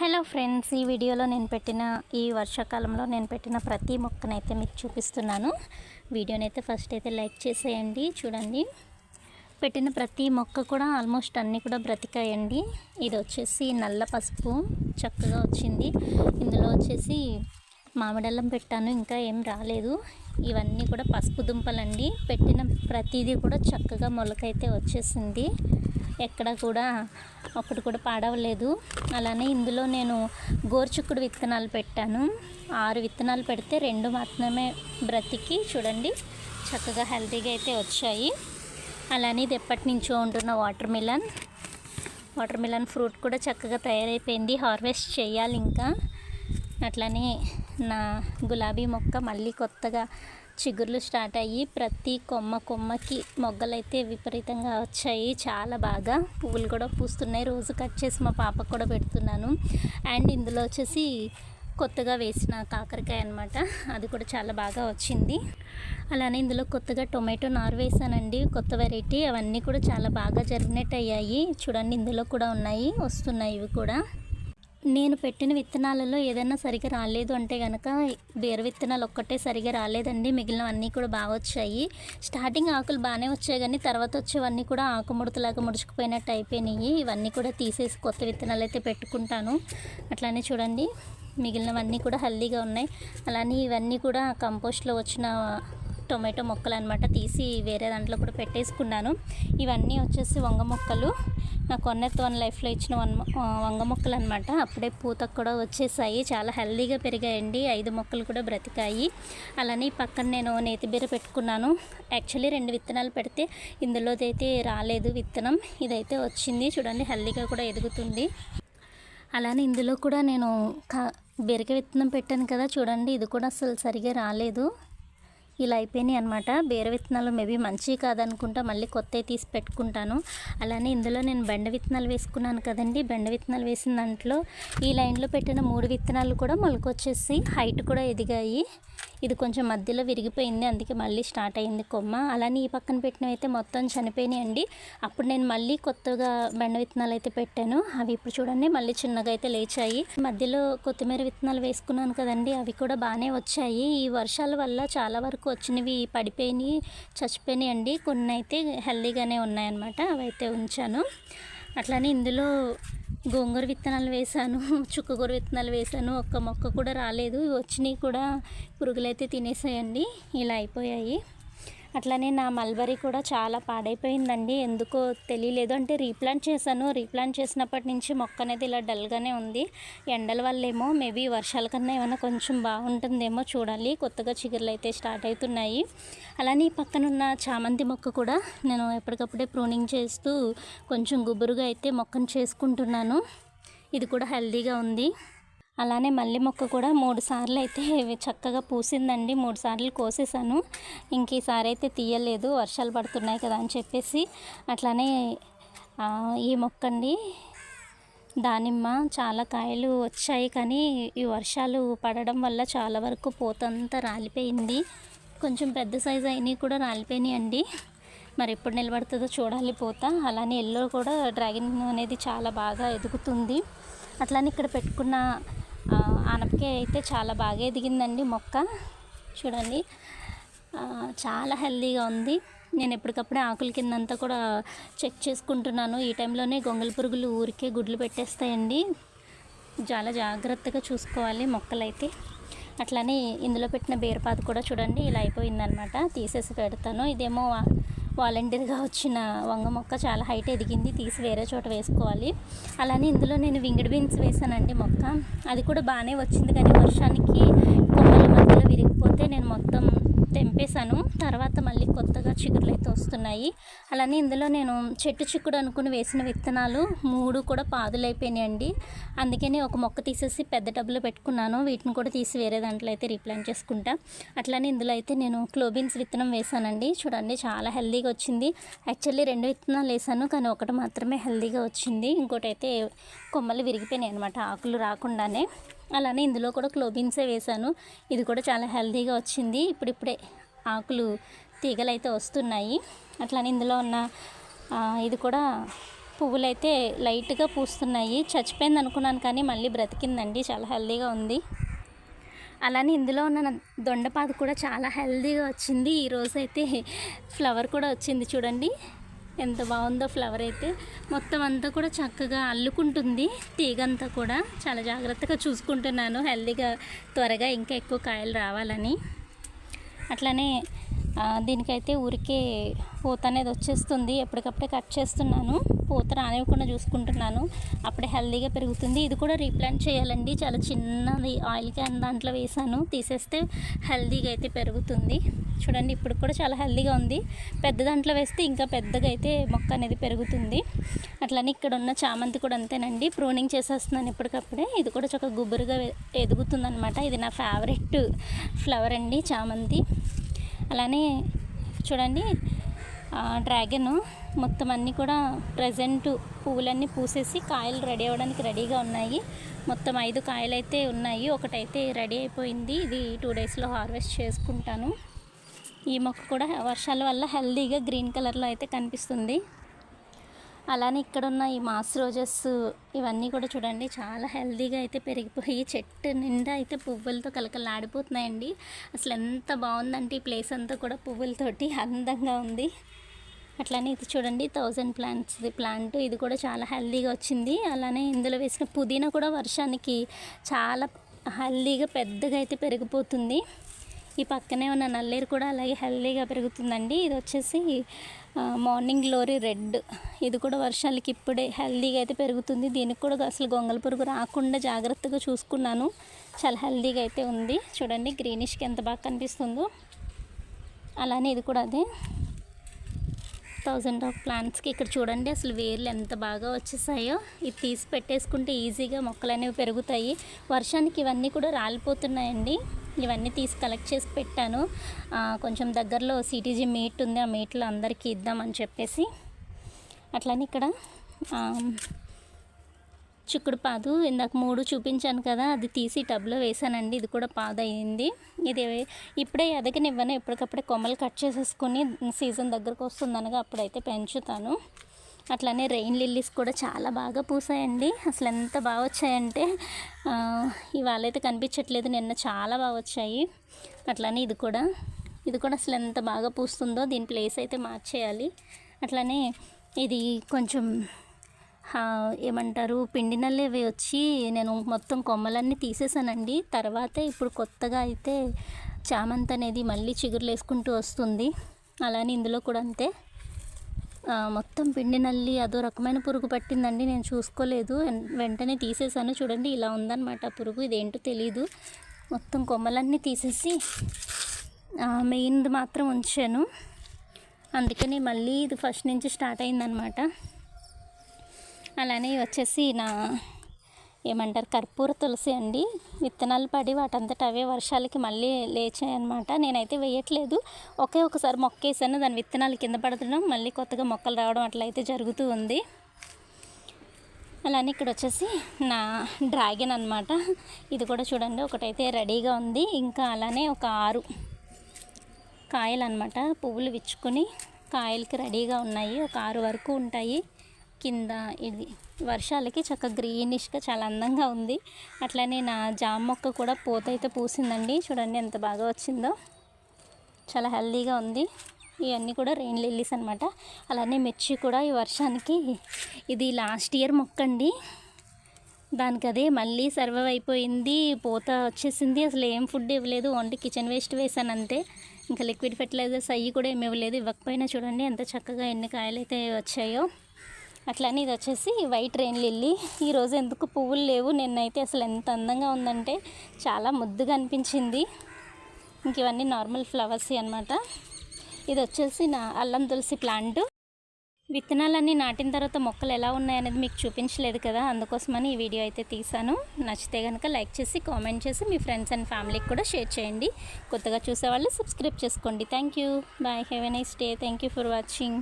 Hello friends ఈ వీడియోలో నేను పెట్టిన ఈ వర్షాకాలంలో నేను పెట్టిన ప్రతి మొక్కనైతే మీకు చూపిస్తున్నాను. వీడియోనైతే ఫస్ట్ అయితే లైక్ చేసేయండి చూడండి. పెట్టిన ప్రతి మొక్క కూడా ఆల్మోస్ట్ అన్నీ కూడా బ్రతికాయండి. ఇది వచ్చేసి నల్ల పసుపు చక్కగా వచ్చింది. ఇందులో వచ్చేసి మామిడల్లం పెట్టాను ఇంకా ఏం రాలేదు. ఇవన్నీ కూడా పసుపు దుంపలండి. పెట్టిన ప్రతిదీ కూడా చక్కగా మొలకైతే వచ్చేసింది. ఎక్కడ కూడా ఒకటి కూడా పాడవలేదు. అలానే ఇందులో నేను గోరుచుక్కుడు విత్తనాలు పెట్టాను. ఆరు విత్తనాలు పెడితే రెండు మాత్రమే బ్రతికి చూడండి చక్కగా హెల్తీగా అయితే వచ్చాయి. అలానే ఇది ఎప్పటి నుంచో ఉంటున్న watermelon. Watermelon fruit కూడా చక్కగా తయారైపోయింది. హార్వెస్ట్ చేయాలి ఇంకా. అట్లానే నా గులాబీ మొక్క మళ్ళీ కొత్తగా చిగుర్లు స్టార్ట్ అయ్యి ప్రతి కొమ్మ కొమ్మకి మొగ్గలైతే విపరీతంగా వచ్చాయి. చాలా బాగా పువ్వులు కూడా పూస్తున్నాయి. రోజు కట్ చేసి మా పాపకు కూడా పెడుతున్నాను. అండ్ ఇందులో వచ్చేసి కొత్తగా వేసిన కాకరకాయ అనమాట అది కూడా చాలా బాగా వచ్చింది. అలానే ఇందులో కొత్తగా టొమాటో నారు వేసానండి. కొత్త వెరైటీ. అవన్నీ కూడా చాలా బాగా జరిగినట్టు అయ్యాయి. చూడండి ఇందులో కూడా ఉన్నాయి. వస్తున్నాయి ఇవి కూడా. నేను పెట్టిన విత్తనాలలో ఏదైనా సరిగా రాలేదు అంటే కనుక వేరు విత్తనాలు ఒక్కటే సరిగా రాలేదండి. మిగిలినవన్నీ కూడా బాగా వచ్చాయి. స్టార్టింగ్ ఆకులు బాగానే వచ్చాయి కానీ తర్వాత వచ్చేవన్నీ కూడా ఆకు ముడతలాగా ముడుచుకుపోయినట్టు అయిపోయినాయి. ఇవన్నీ కూడా తీసేసి కొత్త విత్తనాలు అయితే పెట్టుకుంటాను. అట్లానే చూడండి మిగిలినవన్నీ కూడా హెల్దీగా ఉన్నాయి. అలానే ఇవన్నీ కూడా కంపోస్ట్లో వచ్చిన టొమాటో మొక్కలు అనమాట తీసి వేరే దాంట్లో కూడా పెట్టేసుకున్నాను. ఇవన్నీ వచ్చేసి వంగ మొక్కలు నా కొన్నెత్త వన్ లైఫ్లో ఇచ్చిన వన్ వంగ మొక్కలు అనమాట అప్పుడే పూత కూడా వచ్చేసాయి. చాలా హెల్దీగా పెరిగాయండి. ఐదు మొక్కలు కూడా బ్రతికాయి. అలానే పక్కన నేను నేతి బీర పెట్టుకున్నాను. యాక్చువల్లీ రెండు విత్తనాలు పెడితే ఇందులో అయితే రాలేదు విత్తనం. ఇదైతే వచ్చింది. చూడండి హెల్దీగా కూడా ఎదుగుతుంది. అలానే ఇందులో కూడా నేను కా బెరిక విత్తనం పెట్టాను కదా. చూడండి ఇది కూడా అసలు సరిగా రాలేదు. ఇలా అయిపోయినాయి అనమాట బీర విత్తనాలు మేబీ మంచివి కాదనుకుంటా మళ్ళీ కొత్తవి తీసి పెట్టుకుంటాను. అలానే ఇందులో నేను బెండ విత్తనాలు వేసుకున్నాను కదండి. బెండ విత్తనాలు వేసిన దాంట్లో ఈ లైన్లో పెట్టిన మూడు విత్తనాలు కూడా మొలకొచ్చేసి హైట్ కూడా ఎదిగాయి. ఇది కొంచెం మధ్యలో విరిగిపోయింది. అందుకే మళ్ళీ స్టార్ట్ అయింది కొమ్మ. అలానే ఈ పక్కన పెట్టినవి అయితే మొత్తం చనిపోయినాయి అండి. అప్పుడు నేను మళ్ళీ కొత్తగా బెండ విత్తనాలు అయితే పెట్టాను. అవి ఇప్పుడు చూడండి మళ్ళీ చిన్నగా అయితే లేచాయి. మధ్యలో కొత్తిమీర విత్తనాలు వేసుకున్నాను కదండి. అవి కూడా బాగానే వచ్చాయి. ఈ వర్షాల వల్ల చాలా వరకు వచ్చినవి పడిపోయినాయి చచ్చిపోయినాయి అండి. కొన్ని అయితే హెల్దీగానే ఉన్నాయన్నమాట. అవి అయితే ఉంచాను. అట్లానే ఇందులో గోంగూర విత్తనాలు వేశాను చుక్కగూర విత్తనాలు వేశాను. ఒక్క మొక్క కూడా రాలేదు. వచ్చినవి కూడా పురుగులైతే తినేసాయండి. ఇలా అయిపోయాయి. అట్లానే నా మల్బరీ కూడా చాలా పాడైపోయిందండి. ఎందుకో తెలియలేదు. అంటే రీప్లాంట్ చేశాను. రీప్లాంట్ చేసినప్పటి నుంచి మొక్క అనేది ఇలా డల్గానే ఉంది. ఎండల వల్లేమో మేబీ వర్షాల కన్నా ఏమైనా కొంచెం బాగుంటుందేమో చూడాలి. కొత్తగా చిగురులు అయితే స్టార్ట్ అవుతున్నాయి. అలానే ఈ పక్కన ఉన్న చామంతి మొక్క కూడా నేను ఎప్పటికప్పుడే ప్రూనింగ్ చేస్తూ కొంచెం గుబురుగా అయితే మొక్కను చేసుకుంటున్నాను. ఇది కూడా హెల్దీగా ఉంది. అలానే మల్లె మొక్క కూడా మూడు సార్లు అయితే చక్కగా పూసిందండి. మూడు సార్లు కోసేసాను. ఇంక ఈసారి అయితే తీయలేదు. వర్షాలు పడుతున్నాయి కదా అని చెప్పేసి అట్లానే ఈ మొక్క అండి దానిమ్మ చాలా కాయలు వచ్చాయి కానీ ఈ వర్షాలు పడడం వల్ల చాలా వరకు పోతంతా రాలిపోయింది. కొంచెం పెద్ద సైజు అయినవి కూడా రాలిపోయినాయి అండి. మరి ఎప్పుడు నిలబడుతుందో చూడాలి పోతా. అలానే ఎల్లో కూడా డ్రాగన్ అనేది చాలా బాగా ఎదుగుతుంది. అట్లానే ఇక్కడ పెట్టుకున్న ఆనపకాయ అయితే చాలా బాగా ఎదిగిందండి మొక్క. చూడండి. చాలా హెల్దీగా ఉంది. నేను ఎప్పటికప్పుడే ఆకుల కిందంతా కూడా చెక్ చేసుకుంటున్నాను. ఈ టైంలోనే గొంగళి పురుగులు ఊరికే గుడ్లు పెట్టేస్తాయండి. చాలా జాగ్రత్తగా చూసుకోవాలి మొక్కలైతే. అట్లానే ఇందులో పెట్టిన బీరపాత కూడా చూడండి ఇలా అయిపోయిందనమాట తీసేసి పెడతాను. ఇదేమో వాలంటీర్గా వచ్చిన వంగ మొక్క చాలా హైట్ ఎదిగింది తీసి వేరే చోట వేసుకోవాలి. అలానే ఇందులో నేను వింగిడ్ బీన్స్ వేసానండి మొక్క. అది కూడా బాగానే వచ్చింది కానీ వర్షానికి కొమ్మల మధ్యలో విరిగిపోతే నేను మొత్తం తెంపేశాను. తర్వాత మళ్ళీ కొత్తగా చిగురులు అయితే వస్తున్నాయి. అలానే ఇందులో నేను చెట్టు చిక్కుడు అనుకుని వేసిన విత్తనాలు మూడు కూడా పాదులైపోయినాయండి. అందుకని ఒక మొక్క తీసేసి పెద్ద టబ్బులో పెట్టుకున్నాను. వీటిని కూడా తీసి వేరే దాంట్లో అయితే రీప్లాంట్ చేసుకుంటా. అట్లానే ఇందులో అయితే నేను క్లోబిన్స్ విత్తనం వేసానండి చూడండి చాలా హెల్దీగా వచ్చింది. యాక్చువల్లీ రెండు విత్తనాలు వేసాను కానీ ఒకటి మాత్రమే హెల్దీగా వచ్చింది. ఇంకోటి అయితే కొమ్మలు విరిగిపోయినాయి అనమాట ఆకులు రాకుండానే. అలానే ఇందులో కూడా క్లోబిన్సే వేశాను. ఇది కూడా చాలా హెల్తీగా వచ్చింది. ఇప్పుడిప్పుడే ఆకులు తీగలు అయితే వస్తున్నాయి. అట్లానే ఇందులో ఉన్న ఇది కూడా పువ్వులు అయితే లైట్గా పూస్తున్నాయి. చచ్చిపోయింది అనుకున్నాను కానీ మళ్ళీ బ్రతికిందండి. చాలా హెల్దీగా ఉంది. అలానే ఇందులో ఉన్న దొండపాదు కూడా చాలా హెల్దీగా వచ్చింది. ఈరోజు అయితే ఫ్లవర్ కూడా వచ్చింది చూడండి. ఎంత బాగుందో ఫ్లవర్ అయితే. మొత్తం అంతా కూడా చక్కగా అల్లుకుంటుంది. తీగంతా కూడా చాలా జాగ్రత్తగా చూసుకుంటున్నాను. హెల్దీగా త్వరగా ఇంకా ఎక్కువ కాయలు రావాలని. అట్లానే దీనికైతే ఊరికే పూత అనేది వచ్చేస్తుంది. ఎప్పటికప్పుడే కట్ చేస్తున్నాను. పూత రానివ్వకుండా చూసుకుంటున్నాను. అప్పుడే హెల్దీగా పెరుగుతుంది. ఇది కూడా రీప్లాంట్ చేయాలండి. చాలా చిన్నది ఆయిల్ క్యాన్ దాంట్లో వేసాను. తీసేస్తే హెల్దీగా అయితే పెరుగుతుంది. చూడండి ఇప్పుడు కూడా చాలా హెల్దీగా ఉంది. పెద్ద దాంట్లో వేస్తే ఇంకా పెద్దగా అయితే మొక్క అనేది పెరుగుతుంది. అట్లనే ఇక్కడ ఉన్న చామంతి కూడా అంతేనండి. ప్రూనింగ్ చేసేస్తున్నాను ఇప్పటికప్పుడే ఇది కూడా చక్కగా గుబురుగా ఎదుగుతుంది అనమాట ఇది నా ఫేవరెట్ ఫ్లవర్ అండి చామంతి. అలానే చూడండి డ్రాగన్ మొత్తం అన్నీ కూడా ప్రజెంట్ పువ్వులన్నీ పూసేసి కాయలు రెడీ అవ్వడానికి రెడీగా ఉన్నాయి. మొత్తం ఐదు కాయలు అయితే ఉన్నాయి. ఒకటైతే రెడీ అయిపోయింది. ఇది టూ డేస్లో హార్వెస్ట్ చేసుకుంటాను. ఈ మొక్క కూడా వర్షాల వల్ల హెల్దీగా గ్రీన్ కలర్లో అయితే కనిపిస్తుంది. అలానే ఇక్కడ ఉన్న ఈ మాస్ రోజెస్ ఇవన్నీ కూడా చూడండి చాలా హెల్దీగా అయితే పెరిగిపోయి చెట్టు నిండా అయితే పువ్వులతో కలకలాడిపోతున్నాయండి. అసలు ఎంత బాగుందంటే ఈ ప్లేస్ అంతా కూడా పువ్వులతోటి అందంగా ఉంది. అట్లానే ఇది చూడండి థౌజండ్ ప్లాంట్స్ ప్లాంట్ ఇది కూడా చాలా హెల్దీగా వచ్చింది. అలానే ఇందులో వేసిన పుదీనా కూడా వర్షానికి చాలా హెల్దీగా పెద్దగా అయితే పెరిగిపోతుంది. ఈ పక్కనే ఉన్న నల్లేరు కూడా అలాగే హెల్దీగా పెరుగుతుందండి. ఇది వచ్చేసి మార్నింగ్ లోరీ రెడ్. ఇది కూడా వర్షాలకి ఇప్పుడే హెల్దీగా అయితే పెరుగుతుంది. దీనికి కూడా అసలు గొంగల పురుగు రాకుండా జాగ్రత్తగా చూసుకున్నాను. చాలా హెల్దీగా అయితే ఉంది. చూడండి గ్రీనిష్కి ఎంత బాగా కనిపిస్తుందో. అలానే ఇది కూడా అదే. థౌజండ్ ఆఫ్ ప్లాంట్స్కి ఇక్కడ చూడండి అసలు వేర్లు ఎంత బాగా వచ్చేసాయో. ఇది తీసి పెట్టేసుకుంటే ఈజీగా మొక్కలు అనేవి పెరుగుతాయి. వర్షానికి ఇవన్నీ కూడా రాలిపోతున్నాయండి. ఇవన్నీ తీసి కలెక్ట్ చేసి పెట్టాను. కొంచెం దగ్గరలో సిటీజీ మీట్ ఉంది. ఆ మీట్లో అందరికీ ఇద్దామని చెప్పేసి. అట్లనే ఇక్కడ చిక్కుడు పాదు. ఇందాక మూడు చూపించాను కదా అది తీసి టబ్లో వేసానండి. ఇది కూడా పాదు అయింది ఇది ఇప్పుడే ఎదగనివ్వను. ఎప్పటికప్పుడే కొమ్మలు కట్ చేసేసుకొని సీజన్ దగ్గరకు వస్తుందనగా అప్పుడైతే పెంచుతాను. అట్లానే రెయిన్ లిల్లీస్ కూడా చాలా బాగా పూసాయండి. అసలు ఎంత బాగా వచ్చాయంటే ఇవాళ అయితే కనిపించట్లేదు. నిన్న చాలా బాగా వచ్చాయి. అట్లానే ఇది కూడా. ఇది కూడా అసలు ఎంత బాగా పూస్తుందో దీని ప్లేస్ అయితే మార్చేయాలి. అట్లానే ఇది కొంచెం ఏమంటారు? పిండి ఇవి వచ్చి నేను మొత్తం కొమ్మలన్నీ తీసేసానండి. తర్వాత ఇప్పుడు కొత్తగా అయితే చామంతి అనేది మళ్ళీ చిగురులు వేసుకుంటూ వస్తుంది. అలానే ఇందులో కూడా అంతే. మొత్తం పిండి నల్లి అదో రకమైన పురుగు పట్టిందండి. నేను చూసుకోలేదు. వెంటనే తీసేసాను. చూడండి ఇలా ఉందన్నమాట ఆ పురుగు. ఇదేంటో తెలీదు. మొత్తం కొమ్మలన్నీ తీసేసి మెయిన్ది మాత్రం ఉంచాను. అందుకని మళ్ళీ ఇది ఫస్ట్ నుంచి స్టార్ట్ అయిందనమాట అలానే వచ్చేసి నా ఏమంటారు కర్పూర తులసి అండి. విత్తనాలు పడి వాటంతట అవే వర్షాలకి మళ్ళీ లేచాయన్నమాట. నేనైతే వేయట్లేదు. ఒకే ఒకసారి మొక్క వేసాను దాని విత్తనాలు కింద పడడం మళ్ళీ కొత్తగా మొక్కలు రావడం అట్లా అయితే జరుగుతూ ఉంది. అలానే ఇక్కడ వచ్చేసి నా డ్రాగన్ అన్నమాట. ఇది కూడా చూడండి ఒకటైతే రెడీగా ఉంది. ఇంకా అలానే ఒక ఆరు కాయలు అనమాట పువ్వులు విచ్చుకొని కాయలకి రెడీగా ఉన్నాయి. ఒక ఆరు వరకు ఉంటాయి. కింద ఇది వర్షాలకి చక్కగా గ్రీనిష్గా చాలా అందంగా ఉంది. అట్లనే నా జామ మొక్క కూడా పూత అయితే పూసిందండి. చూడండి ఎంత బాగా వచ్చిందో. చాలా హెల్దీగా ఉంది. ఇవన్నీ కూడా రెయిన్ లిల్లీస్ అనమాట అలానే మిర్చి కూడా ఈ వర్షానికి ఇది లాస్ట్ ఇయర్ మొక్క అండి దానికి అదే మళ్ళీ సర్వైవ్ అయిపోయింది. పూత వచ్చేసింది. అసలు ఏం ఫుడ్ ఇవ్వలేదు. ఓన్లీ కిచెన్ వేస్ట్ వేసాను అంతే. ఇంకా లిక్విడ్ ఫెర్టిలైజర్స్ అవి కూడా ఏమి ఇవ్వలేదు. ఇవ్వకపోయినా చూడండి ఎంత చక్కగా ఎన్ని కాయలు అయితే వచ్చాయో. అట్లానే ఇది వచ్చేసి వైట్ రెయిన్ లిల్లీ. ఈరోజు ఎందుకు పువ్వులు లేవు? నిన్నైతే అసలు ఎంత అందంగా ఉందంటే చాలా ముద్దుగా అనిపించింది. ఇంక ఇవన్నీ నార్మల్ ఫ్లవర్స్ అన్నమాట. ఇది వచ్చేసి నా అల్లం తులసి ప్లాంట్. విత్తనాలన్నీ నాటిన తర్వాత మొక్కలు ఎలా ఉన్నాయనేది మీకు చూపించలేదు కదా? అందుకోసమని ఈ వీడియో అయితే తీసాను నచ్చితే కనుక లైక్ చేసి కామెంట్ చేసి మీ ఫ్రెండ్స్ అండ్ ఫ్యామిలీకి కూడా షేర్ చేయండి. కొత్తగా చూసేవాళ్ళు సబ్స్క్రైబ్ చేసుకోండి. Thank you. Bye. Have a nice day. Thank you for watching.